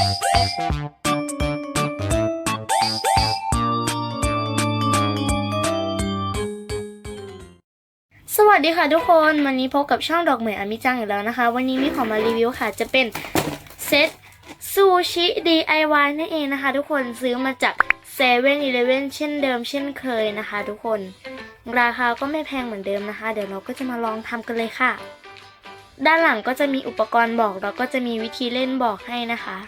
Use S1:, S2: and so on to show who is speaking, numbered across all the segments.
S1: สวัสดีค่ะทุกคน วันนี้พบกับช่องดอกเหมยอามิจังอีกแล้วนะคะ วันนี้มีของมารีวิวค่ะ จะเป็นเซตซูชิ DIY นั่นเองนะคะ ทุกคนซื้อมาจาก7 e เ e ่ e อีเช่นเดิมเช่นเคยนะคะ ทุกคน ราคาก็ไม่แพงเหมือนเดิมนะคะ เดี๋ยวเราก็จะมาลองทำกันเลยค่ะ ด้านหลังก็จะมีอุปกรณ์บอกแล้วก็จะมีวิธีเล่นบอกให้นะคะ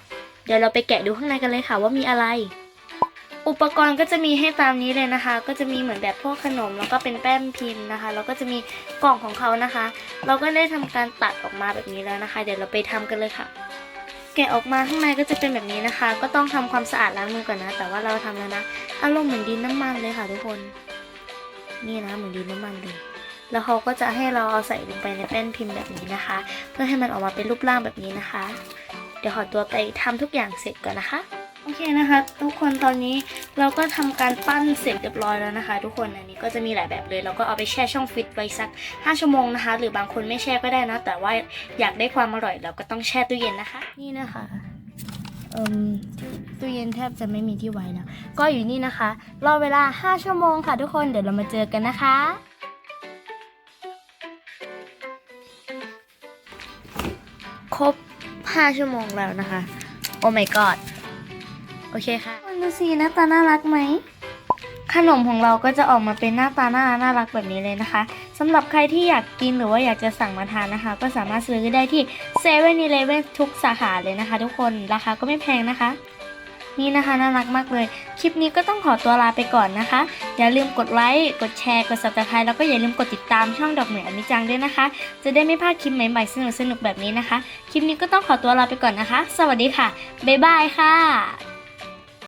S1: เดี๋ยวเราไปแกะดูข้างในกันเลยค่ะว่ามีอะไร อุปกรณ์ก็จะมีให้ตามนี้เลยนะคะ ก็จะมีเหมือนแบบพวกขนมแล้วก็เป็นแป้นพิมพ์นะคะ แล้วก็จะมีกล่องของเขานะคะ เราก็ได้ทำการตัดออกมาแบบนี้แล้วนะคะ เดี๋ยวเราไปทำกันเลยค่ะ แกะออกมาข้างในก็จะเป็นแบบนี้นะคะ ก็ต้องทำความสะอาดล้างมือก่อนนะ แต่ว่าเราทำแล้วนะอารมณ์เหมือนดินน้ำมันเลยค่ะทุกคน นี่นะเหมือนดินน้ำมันเลยแล้วเขาก็จะให้เราเอาใส่ลงไปในแป้นพิมพ์แบบนี้นะคะ เพื่อให้มันออกมาเป็นรูปร่างแบบนี้นะคะ เดี๋ยวขอตัวไปทำทุกอย่างเสร็จก่อนนะคะ โอเคนะคะ ทุกคนตอนนี้เราก็ทำการปั้นเสร็จเรียบร้อยแล้วนะคะ ทุกคนอันนี้ก็จะมีหลายแบบเลยเราก็เอาไปแช่ช่องฟิตไว้สัก 5 ชั่วโมงนะคะ หรือบางคนไม่แช่ก็ได้นะ แต่ว่าอยากได้ความอร่อยเราก็ต้องแช่ตู้เย็นนะคะ นี่นะคะเอ่มตู้เย็นแทบจะไม่มีที่ไว้แล้ว ก็อยู่นี่นะคะ รอเวลา 5 ชั่วโมงค่ะทุกคน เดี๋ยวเรามาเจอกันนะคะ ครบ 5 ชั่วโมงแล้วนะคะ โอ้ my god โอเคค่ะดูสิหน้าตาน่ารักไหม ขนมของเราก็จะออกมาเป็นหน้าตาน่าน่ารักแบบนี้เลยนะคะสำหรับใครที่อยากกินหรือว่าอยากจะสั่งมาทานนะคะ ก็สามารถซื้อได้ที่เซเ e ่ e อทุกสาขาเลยนะคะ ทุกคนราคาก็ไม่แพงนะคะ นี่นะคะน่ารักมากเลย คลิปนี้ก็ต้องขอตัวลาไปก่อนนะคะ อย่าลืมกดไลค์ กดแชร์ กด subscribe แล้วก็อย่าลืมกดติดตามช่องดอกเหมยอมิจังด้วยนะคะ จะได้ไม่พลาดคลิปใหม่ๆสนุกๆแบบนี้นะคะ คลิปนี้ก็ต้องขอตัวลาไปก่อนนะคะ สวัสดีค่ะ บ๊ายบายค่ะ